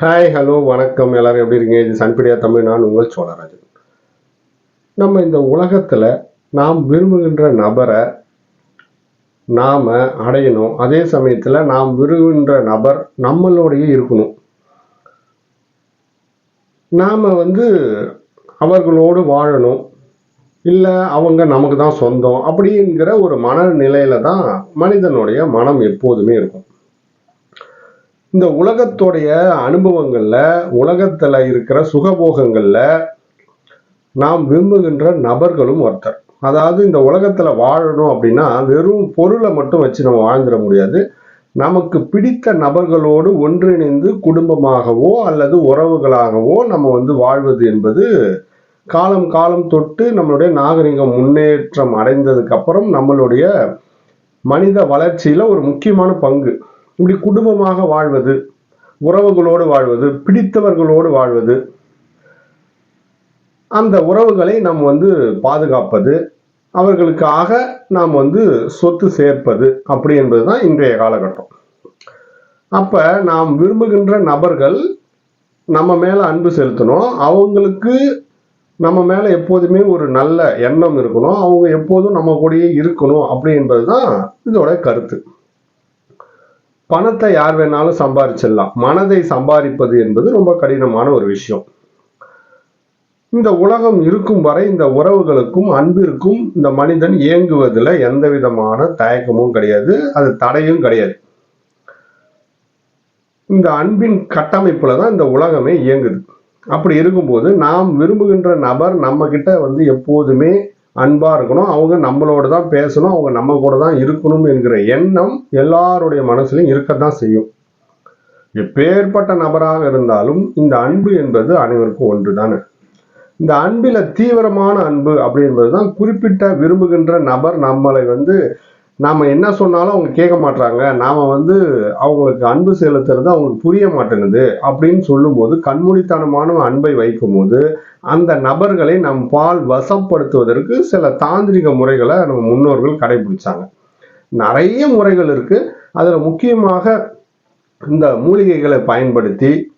Hi hello வணக்கம். எல்லாரும் எப்படி இருக்கீங்க? இது சன்பிடியா தமிழ். நான் உங்கள் சோழராஜன். நம்ம இந்த உலகத்தில் நாம் விரும்புகின்ற நபரை நாம் அடையணும். அதே சமயத்தில் நாம் விரும்புகின்ற நபர் நம்மளோடையே இருக்கணும். நாம் வந்து அவர்களோடு வாழணும். இல்லை அவங்க நமக்கு தான் சொந்தம் அப்படிங்கிற ஒரு மனநிலையில தான் மனிதனுடைய மனம் எப்போதுமே இருக்கும். இந்த உலகத்துடைய அனுபவங்களில் உலகத்தில் இருக்கிற சுகபோகங்களில் நாம் விரும்புகின்ற நபர்களும் ஒருத்தர். அதாவது இந்த உலகத்தில் வாழணும் அப்படின்னா வெறும் பொருளை மட்டும் வச்சு நம்ம வாழ்ந்துட முடியாது. நமக்கு பிடித்த நபர்களோடு ஒன்றிணைந்து குடும்பமாகவோ அல்லது உறவுகளாகவோ நம்ம வந்து வாழ்வது என்பது காலம் காலம் தொட்டு நம்மளுடைய நாகரிகம் முன்னேற்றம் அடைந்ததுக்கப்புறம் நம்மளுடைய மனித வளர்ச்சியில் ஒரு முக்கியமான பங்கு. இப்படி குடும்பமாக வாழ்வது உறவுகளோடு வாழ்வது பிடித்தவர்களோடு வாழ்வது அந்த உறவுகளை நாம் வந்து பாதுகாப்பது அவர்களுக்காக நாம் வந்து சொத்து சேர்ப்பது அப்படி என்பது தான் இன்றைய காலகட்டம். அப்போ நாம் விரும்புகின்ற நபர்கள் நம்ம மேலே அன்பு செலுத்தணும். அவங்களுக்கு நம்ம மேலே எப்போதுமே ஒரு நல்ல எண்ணம் இருக்கணும். அவங்க எப்போதும் நம்ம கூடயே இருக்கணும் அப்படி என்பது தான் இதோட கருத்து. பணத்தை யார் வேணாலும் சம்பாதிச்சிடலாம் மனதை சம்பாதிப்பது என்பது ரொம்ப கடினமான ஒரு விஷயம். இந்த உலகம் இருக்கும் வரை இந்த உறவுகளுக்கும் அன்பிற்கும் இந்த மனிதன் இயங்குவதில் எந்த விதமான தயக்கமும் கிடையாது. அது தடையும் கிடையாது. இந்த அன்பின் கட்டமைப்புல தான் இந்த உலகமே இயங்குது. அப்படி இருக்கும்போது நாம் விரும்புகின்ற நபர் நம்ம கிட்ட வந்து எப்போதுமே அன்பாக இருக்கணும். அவங்க நம்மளோட தான் பேசணும். அவங்க நம்ம கூட தான் இருக்கணும் என்கிற எண்ணம் எல்லாருடைய மனசுலையும் இருக்கத்தான் செய்யும். எப்பேற்பட்ட நபராக இருந்தாலும் இந்த அன்பு என்பது அனைவருக்கும் ஒன்று தானே இந்த அன்பில் தீவிரமான அன்பு அப்படி என்பதுதான் குறிப்பிட்ட விரும்புகின்ற நபர் நம்மளை வந்து நாம் என்ன சொன்னாலும் அவங்க கேட்க மாட்டாங்க நாம் வந்து அவங்களுக்கு அன்பு செலுத்துறது அவங்களுக்கு புரிய மாட்டேங்குது அப்படின்னு சொல்லும்போது கண்மூடித்தனமான அன்பை வைக்கும்போது அந்த நபர்களை நம் பால் வசப்படுத்துவதற்கு சில தாந்திரிக முறைகளை நம்ம முன்னோர்கள் கடைபிடிச்சாங்க. நிறைய முறைகள் இருக்குது அதில் முக்கியமாக இந்த மூலிகைகளை பயன்படுத்தி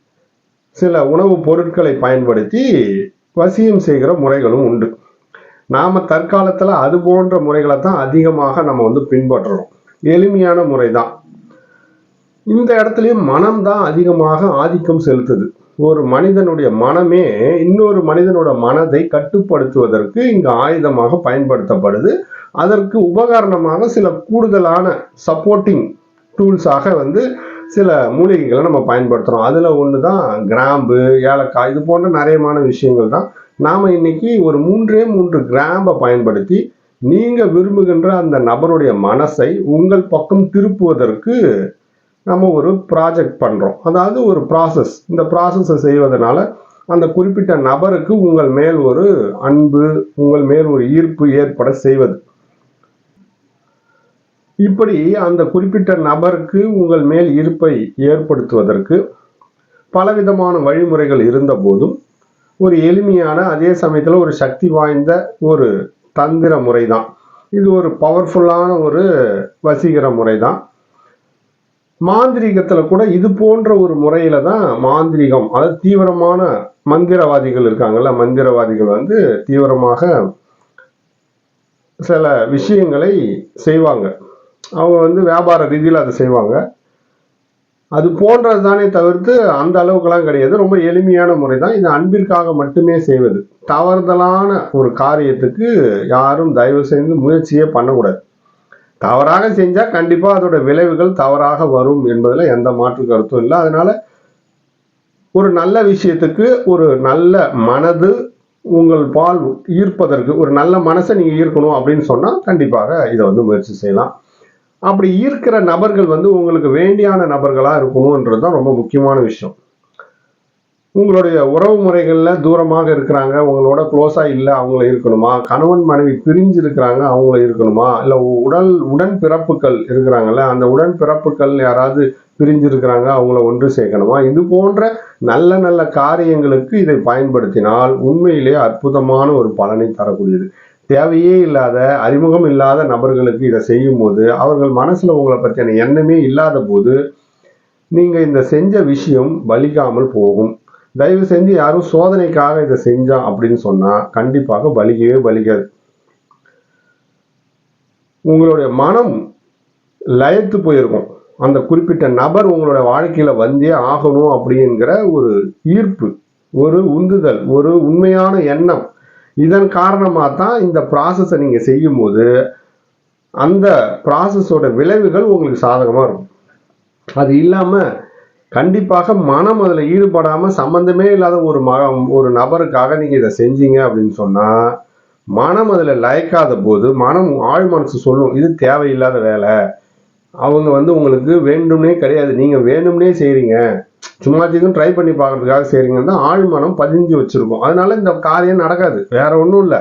சில உணவுப் பொருட்களை பயன்படுத்தி வசியம் செய்கிற முறைகளும் உண்டு. நாம தற்காலத்துல அது போன்ற முறைகளை தான் அதிகமாக நம்ம வந்து பின்பற்றுறோம் எளிமையான முறை தான் இந்த இடத்துலயும் மனம் தான் அதிகமாக ஆதிக்கம் செலுத்துது. ஒரு மனிதனுடைய மனமே இன்னொரு மனிதனோட மனதை கட்டுப்படுத்துவதற்கு இங்கு ஆயுதமாக பயன்படுத்தப்படுது. அதற்கு உபகரணமாக சில கூடுதலான சப்போர்ட்டிங் டூல்ஸாக வந்து சில மூலிகைகளை நம்ம பயன்படுத்துகிறோம் அதில் ஒன்று தான் கிராம்பு ஏலக்காய் இது போன்ற நிறையமான விஷயங்கள் தான் நாம் இன்னைக்கு ஒரு மூன்றே மூன்று கிராம்பை பயன்படுத்தி நீங்கள் விரும்புகின்ற அந்த நபருடைய மனசை உங்கள் பக்கம் திருப்புவதற்கு நம்ம ஒரு ப்ராஜெக்ட் பண்ணுறோம் அதாவது ஒரு ப்ராசஸ் இந்த ப்ராசஸை செய்வதனால அந்த குறிப்பிட்ட நபருக்கு உங்கள் மேல் ஒரு அன்பு உங்கள் மேல் ஒரு ஈர்ப்பு ஏற்பட செய்வது. இப்படி அந்த குறிப்பிட்ட நபருக்கு உங்கள் மேல் ஈர்ப்பை ஏற்படுத்துவதற்கு பலவிதமான வழிமுறைகள் இருந்த போதும் ஒரு எளிமையான அதே சமயத்தில் ஒரு சக்தி வாய்ந்த ஒரு தந்திர முறை தான் இது ஒரு பவர்ஃபுல்லான ஒரு வசீகர முறை தான் மாந்திரீகத்தில் கூட இது போன்ற ஒரு முறையில தான் மாந்திரீகம் அதாவது தீவிரமான மந்திரவாதிகள் இருக்காங்கல்ல மந்திரவாதிகள் வந்து தீவிரமாக சில விஷயங்களை செய்வாங்க. அவங்க வந்து வியாபார ரீதியில் அதை செய்வாங்க. அது போன்றது தானே தவிர்த்து அந்த அளவுக்குலாம் கிடையாது. ரொம்ப எளிமையான முறை தான் இது அன்பிற்காக மட்டுமே செய்வது. தவறுதலான ஒரு காரியத்துக்கு யாரும் தயவு செய்து முயற்சியே பண்ணக்கூடாது. தவறாக செஞ்சால் கண்டிப்பாக அதோட விளைவுகள் தவறாக வரும் என்பதில் எந்த மாற்று கருத்தும் இல்லை. அதனால ஒரு நல்ல விஷயத்துக்கு ஒரு நல்ல மனது உங்கள் பால் ஈர்ப்பதற்கு ஒரு நல்ல மனசை நீங்கள் ஈர்க்கணும் அப்படின்னு சொன்னால் கண்டிப்பாக இதை வந்து முயற்சி செய்யலாம். அப்படி ஈர்க்கிற நபர்கள் வந்து உங்களுக்கு வேண்டியான நபர்களாக இருக்கணும்ன்றது தான் ரொம்ப முக்கியமான விஷயம். உங்களுடைய உறவு முறைகளில் தூரமாக இருக்கிறாங்க உங்களோட க்ளோஸாக இல்லை அவங்கள இருக்கணுமா? கணவன் மனைவி பிரிஞ்சு இருக்கிறாங்க அவங்கள இருக்கணுமா? இல்லை உடல் உடன் பிறப்புகள் இருக்கிறாங்கல்ல அந்த உடன் பிறப்புகள் யாராவது பிரிஞ்சு இருக்கிறாங்க அவங்கள ஒன்று சேர்க்கணுமா? இது போன்ற நல்ல நல்ல காரியங்களுக்கு இதை பயன்படுத்தினால் உண்மையிலேயே அற்புதமான ஒரு பலனை தரக்கூடியது. தேவையே இல்லாத அறிமுகம் இல்லாத நபர்களுக்கு இதை செய்யும் போது அவர்கள் மனசில் உங்களை பற்றியான எண்ணமே இல்லாத போது நீங்கள் இந்த செஞ்ச விஷயம் பலிக்காமல் போகும். தயவு செஞ்சு யாரும் சோதனைக்காக இதை செஞ்சா அப்படின்னு சொன்னால் கண்டிப்பாக பலிக்கவே பலிக்காது. உங்களுடைய மனம் லயத்து போயிருக்கும். அந்த குறிப்பிட்ட நபர் உங்களோட வாழ்க்கையில் வந்தே ஆகணும் அப்படிங்கிற ஒரு ஈர்ப்பு ஒரு உந்துதல் ஒரு உண்மையான எண்ணம் இதன் காரணமாக தான் இந்த ப்ராசஸை நீங்கள் செய்யும்போது அந்த ப்ராசஸோட விளைவுகள் உங்களுக்கு சாதகமாக இருக்கும். அது இல்லாமல் கண்டிப்பாக மனம் அதில் ஈடுபடாமல் சம்மந்தமே இல்லாத ஒரு மக ஒரு நபருக்காக நீங்கள் இதை செஞ்சீங்க அப்படின்னு சொன்னால் மனம் அதில் லயக்காத போது மனம் ஆழ் மனசு சொல்லும் இது தேவையில்லாத வேலை. அவங்க வந்து உங்களுக்கு வேண்டும்னே கிடையாது. நீங்கள் வேணும்னே செய்கிறீங்க சும்மா சும்மாச்சுக்கும் ட்ரை பண்ணி பார்க்கறதுக்காக செய்கிறீங்கன்னு தான் ஆழ் மனம் பதிஞ்சு வச்சுருக்கோம். அதனால இந்த காரியம் நடக்காது. வேற ஒன்றும் இல்லை.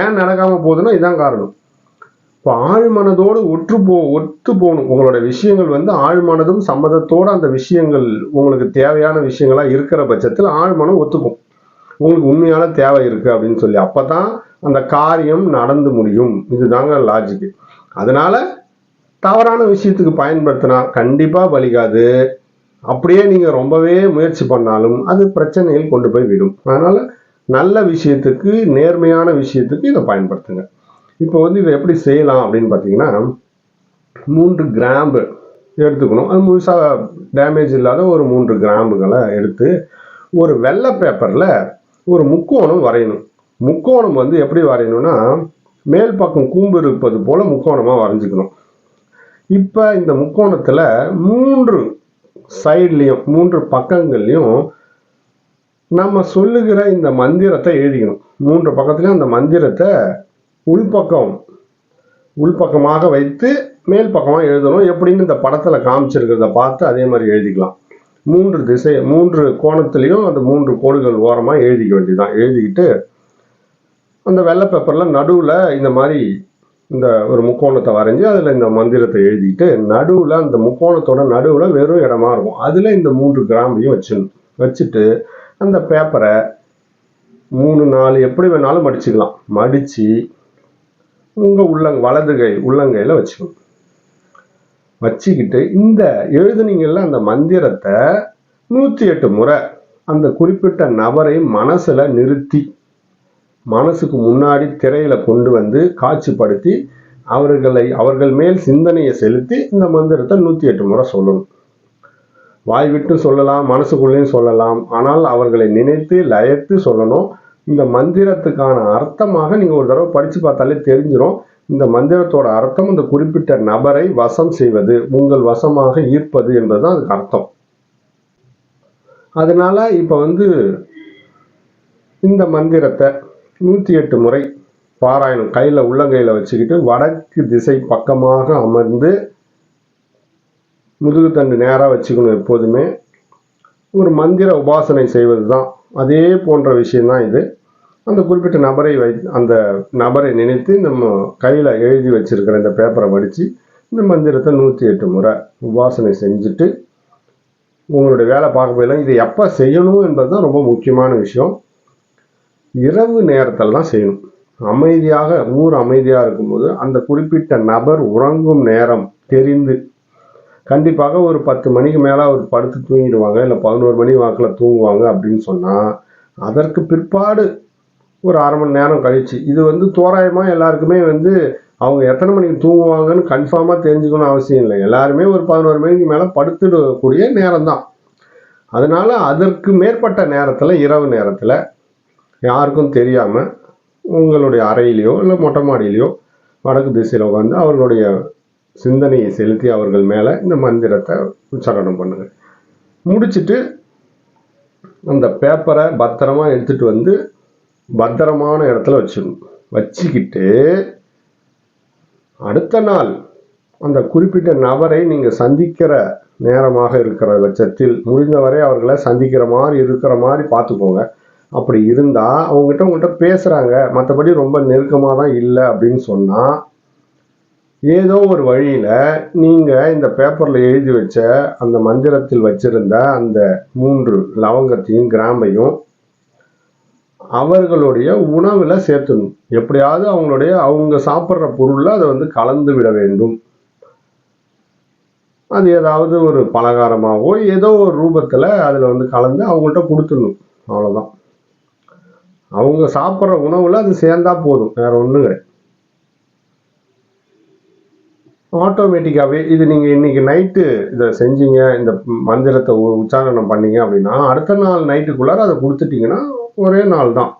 ஏன் நடக்காமல் போகுதுன்னா இதான் காரணம். இப்போ ஆழ்மனதோடு ஒற்று போ ஒத்து போகணும். உங்களோட விஷயங்கள் வந்து ஆழ்மனதும் சம்மதத்தோடு அந்த விஷயங்கள் உங்களுக்கு தேவையான விஷயங்களாக இருக்கிற பட்சத்தில் ஆழ்மனம் ஒத்துக்கும். உங்களுக்கு உண்மையான தேவை இருக்குது அப்படின்னு சொல்லி. அப்போ தான் அந்த காரியம் நடந்து முடியும். இதுதாங்க லாஜிக்கு அதனால தவறான விஷயத்துக்கு பயன்படுத்தினா கண்டிப்பாக பலிக்காது. அப்படியே நீங்கள் ரொம்பவே முயற்சி பண்ணாலும் அது பிரச்சனையில் கொண்டு போய் விடும். அதனால் நல்ல விஷயத்துக்கு நேர்மையான விஷயத்துக்கு இதை பயன்படுத்துங்க. இப்போ வந்து இதை எப்படி செய்யலாம் அப்படின்னு பார்த்தீங்கன்னா மூன்று கிராம்பு எடுத்துக்கணும். அது முழுசாக டேமேஜ் இல்லாத ஒரு மூன்று கிராம்புகளை எடுத்து ஒரு வெள்ளை பேப்பரில் ஒரு முக்கோணம் வரையணும். முக்கோணம் வந்து எப்படி வரையணும்னா மேல் பக்கம் கூம்பு இருப்பது போல் முக்கோணமாக வரைஞ்சிக்கணும். இப்போ இந்த முக்கோணத்தில் மூன்று சைட்லேயும் மூன்று பக்கங்கள்லையும் நம்ம சொல்லுகிற இந்த மந்திரத்தை எழுதிக்கணும். மூன்று பக்கத்துலையும் அந்த மந்திரத்தை உள்பக்கம் உள்பக்கமாக வைத்து மேல் பக்கமாக எழுதணும். எப்படின்னு இந்த படத்தில் காமிச்சிருக்கிறத பார்த்து அதே மாதிரி எழுதிக்கலாம். மூன்று திசை மூன்று கோணத்துலேயும் அந்த மூன்று கோடுகள் ஓரமாக எழுதிக்க வேண்டியதுதான். எழுதிக்கிட்டு அந்த வெள்ளை பேப்பரில் நடுவில் இந்த மாதிரி இந்த ஒரு முக்கோணத்தை வரைஞ்சி அதில் இந்த மந்திரத்தை எழுதிட்டு நடுவில் அந்த முக்கோணத்தோட நடுவில் வெறும் இடமா இருக்கும். அதில் இந்த மூன்று கிராம்பையும் வச்சிடணும் வச்சுட்டு அந்த பேப்பரை மூணு நாலு எப்படி வேணாலும் மடிச்சுக்கலாம். மடித்து உங்கள் உள்ளங் வலது கை உள்ளங்கையில் வச்சுக்கணும். வச்சுக்கிட்டு இந்த எழுதுனீங்கல்ல அந்த மந்திரத்தை நூற்றி எட்டு முறை அந்த குறிப்பிட்ட நபரை மனசில் நிறுத்தி மனசுக்கு முன்னாடி திரையில கொண்டு வந்து காட்சிப்படுத்தி அவர்களை அவர்கள் மேல் சிந்தனையை செலுத்தி இந்த மந்திரத்தை நூற்றி எட்டு முறை சொல்லணும். வாய் விட்டு சொல்லலாம் மனசுக்குள்ளேயும் சொல்லலாம். ஆனால் அவர்களை நினைத்து லயத்து சொல்லணும். இந்த மந்திரத்துக்கான அர்த்தமாக நீங்கள் ஒரு தடவை படித்து பார்த்தாலே தெரிஞ்சிடும் இந்த மந்திரத்தோட அர்த்தம் இந்த குறிப்பிட்ட நபரை வசம் செய்வது உங்கள் வசமாக ஈர்ப்பது என்பது தான் அதுக்கு அர்த்தம். அதனால இப்போ வந்து இந்த மந்திரத்தை நூற்றி எட்டு முறை பாராயணம் கையில் உள்ளங்கையில் வச்சுக்கிட்டு வடக்கு திசை பக்கமாக அமர்ந்து முதுகுத்தண்டு நேராக வச்சுக்கணும் எப்போதுமே. ஒரு மந்திர உபாசனை செய்வது தான் அதே போன்ற விஷயந்தான் இது. அந்த குறிப்பிட்ட நபரை வை அந்த நபரை நினைத்து நம்ம கையில் எழுதி வச்சிருக்கிற இந்த பேப்பரை படித்து இந்த மந்திரத்தை நூற்றி எட்டு முறை உபாசனை செஞ்சுட்டு உங்களுடைய வேலை பார்க்க போயிடலாம். இதை எப்போ செய்யணும் என்பது தான் ரொம்ப முக்கியமான விஷயம். இரவு நேரத்தில் தான் செய்யணும். அமைதியாக ஊர் அமைதியாக இருக்கும்போது அந்த குறிப்பிட்ட நபர் உறங்கும் நேரம் தெரிந்து கண்டிப்பாக ஒரு பத்து மணிக்கு மேலே அவர் படுத்து தூங்கிடுவாங்க இல்லை பதினோரு மணி வாக்கில் தூங்குவாங்க அப்படின்னு சொன்னால் அதற்கு பிற்பாடு ஒரு அரை மணி நேரம் கழிச்சு இது வந்து தோராயமாக எல்லாருக்குமே வந்து அவங்க எத்தனை மணிக்கு தூங்குவாங்கன்னு கன்ஃபார்மாக தெரிஞ்சுக்கணும் அவசியம் இல்லை. எல்லாருமே ஒரு பதினோரு மணிக்கு மேலே படுத்துடக்கூடிய நேரம் தான் அதனால அதற்கு மேற்பட்ட நேரத்தில் இரவு நேரத்தில் யாருக்கும் தெரியாமல் உங்களுடைய அறையிலையோ இல்லை மொட்டை மாடியிலையோ வடக்கு திசையில் உட்காந்து அவர்களுடைய சிந்தனையை செலுத்தி அவர்கள் மேலே இந்த மந்திரத்தை உச்சாரணம் பண்ணுங்கள் முடிச்சுட்டு அந்த பேப்பரை பத்திரமா எடுத்துகிட்டு வந்து பத்திரமான இடத்துல வச்சிடணும். வச்சுக்கிட்டு அடுத்த நாள் அந்த குறிப்பிட்ட நபரை நீங்கள் சந்திக்கிற நேரமாக இருக்கிற பட்சத்தில் முடிந்தவரை அவர்களை சந்திக்கிற மாதிரி இருக்கிற மாதிரி பார்த்துக்கோங்க. அப்படி இருந்தால் அவங்ககிட்ட உங்கள்கிட்ட பேசுகிறாங்க மற்றபடி ரொம்ப நெருக்கமாக தான் இல்லை அப்படின்னு சொன்னால் ஏதோ ஒரு வழியில் நீங்கள் இந்த பேப்பரில் எழுதி வச்ச அந்த மந்திரத்தில் வச்சிருந்த அந்த மூன்று லவங்கத்தையும் கிராம்பையும் அவர்களுடைய உணவில் சேர்த்துணும் எப்படியாவது அவங்களுடைய அவங்க சாப்பிட்ற பொருளில் அதை வந்து கலந்து விட வேண்டும். அது ஏதாவது ஒரு பலகாரமாகவோ ஏதோ ஒரு ரூபத்தில் அதில் வந்து கலந்து அவங்கள்ட்ட கொடுத்துடணும். அவ்வளோதான் அவங்க சாப்பிட்ற உணவில் அது சேர்ந்தா போதும். வேற ஒன்றும் கிடையாது. ஆட்டோமேட்டிக்காகவே இது நீங்கள் இன்னைக்கு நைட்டு இதை செஞ்சீங்க இந்த மந்திரத்தை உ- உச்சாரணம் பண்ணீங்க அப்படின்னா அடுத்த நாள் நைட்டுக்குள்ளார அதை கொடுத்துட்டீங்கன்னா ஒரே நாள் தான்.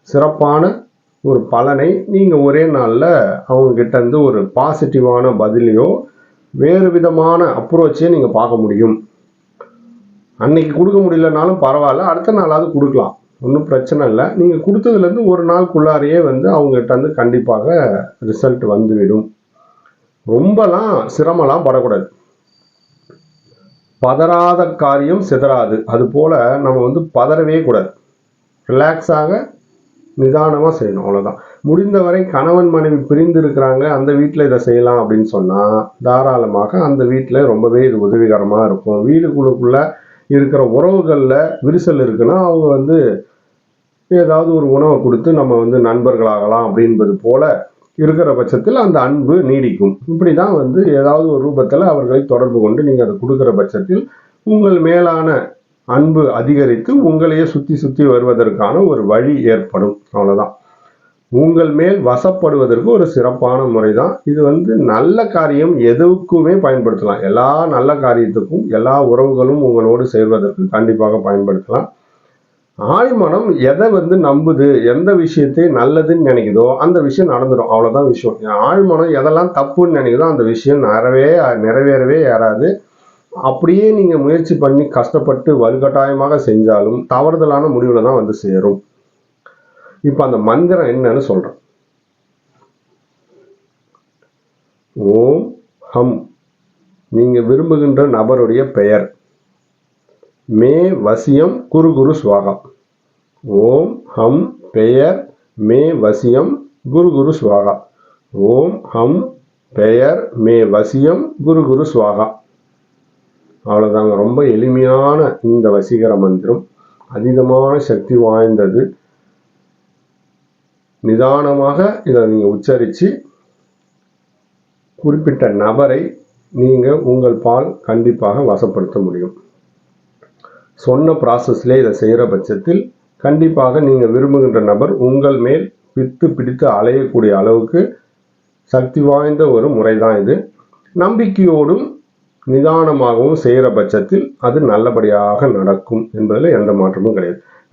சிறப்பான ஒரு பலனை நீங்கள் ஒரே நாளில் அவங்க கிட்ட இருந்து ஒரு பாசிட்டிவான பதிலையோ வேறு விதமான அப்ரோச்சையும் நீங்கள் பார்க்க முடியும். அன்னைக்கு கொடுக்க முடியலனாலும் பரவாயில்ல அடுத்த நாளாவது கொடுக்கலாம். ஒன்றும் பிரச்சனை இல்லை. நீங்கள் கொடுத்ததுலேருந்து ஒரு நாளுக்குள்ளாரையே வந்து அவங்ககிட்ட வந்து கண்டிப்பாக ரிசல்ட் வந்துவிடும். ரொம்பலாம் சிரமம்லாம் படக்கூடாது. பதறாத காரியம் சிதறாது. அது போல் நம்ம வந்து பதறவே கூடாது. ரிலாக்ஸாக நிதானமாக செய்யணும். அவ்வளோதான் முடிந்தவரை கணவன் மனைவி பிரிந்து இருக்கிறாங்க. அந்த வீட்டில் இதை செய்யலாம் அப்படின்னு சொன்னால் தாராளமாக அந்த வீட்டில் ரொம்பவே இது உதவிகரமாக இருக்கும். வீடுக்குள்ளுக்குள்ளே இருக்கிற உறவுகளில் விரிசல் இருக்குன்னா அவங்க வந்து ஏதாவது ஒரு உணவை கொடுத்து நம்ம வந்து நண்பர்களாகலாம் அப்படின்பது போல இருக்கிற பட்சத்தில் அந்த அன்பு நீடிக்கும். இப்படி தான் வந்து ஏதாவது ஒரு ரூபத்தில் அவர்களை தொடர்பு கொண்டு நீங்கள் அதை கொடுக்குற பட்சத்தில் உங்கள் மேலான அன்பு அதிகரித்து உங்களையே சுற்றி சுற்றி வருவதற்கான ஒரு வழி ஏற்படும். அவ்வளோதான் உங்கள் மேல் வசப்படுவதற்கு ஒரு சிறப்பான முறை தான் இது வந்து நல்ல காரியம் எதுக்குமே பயன்படுத்தலாம். எல்லா நல்ல காரியத்துக்கும் எல்லா உறவுகளும் உங்களோடு சேர்வதற்கு கண்டிப்பாக பயன்படுத்தலாம். ஆழ்மனம் எதை வந்து நம்புது எந்த விஷயத்தை நல்லதுன்னு நினைக்குதோ அந்த விஷயம் நடந்துடும் அவ்வளோதான் விஷயம். ஆழ்மனம் எதெல்லாம் தப்புன்னு நினைக்குதோ அந்த விஷயம் நிறைவே நிறைவேறவே ஏறாது. அப்படியே நீங்கள் முயற்சி பண்ணி கஷ்டப்பட்டு வலுக்கட்டாயமாக செஞ்சாலும் தவறுதலான முடிவில் தான் வந்து சேரும். இப்போ அந்த மந்திரம் என்னன்னு சொல்கிறேன் ஓம் ஹம். நீங்கள் விரும்புகின்ற நபருடைய பெயர். மே வசியம் குரு குரு சுவாகம் ஓம் ஹம் பெயர் மே வசியம் குரு குரு சுவாகா. ஓம் ஹம் பெயர் மே வசியம் குரு குரு சுவாகா. அவ்வளோதாங்க ரொம்ப எளிமையான இந்த வசீகர மந்திரம். அதிகமான சக்தி வாய்ந்தது. நிதானமாக இதை நீங்கள் உச்சரித்து குறிப்பிட்ட நபரை நீங்கள் உங்கள் பால் கண்டிப்பாக வசப்படுத்த முடியும். சொன்ன ப்ராசஸ்லேயே இதை செய்கிற பட்சத்தில் கண்டிப்பாக நீங்கள் விரும்புகின்ற நபர் உங்கள் மேல் பித்து பிடித்து அலையக்கூடிய அளவுக்கு சக்தி வாய்ந்த ஒரு முறை தான் இது. நம்பிக்கையோடும் நிதானமாகவும் செய்கிற பட்சத்தில் அது நல்லபடியாக நடக்கும் என்பதில் எந்த மாற்றமும் கிடையாது.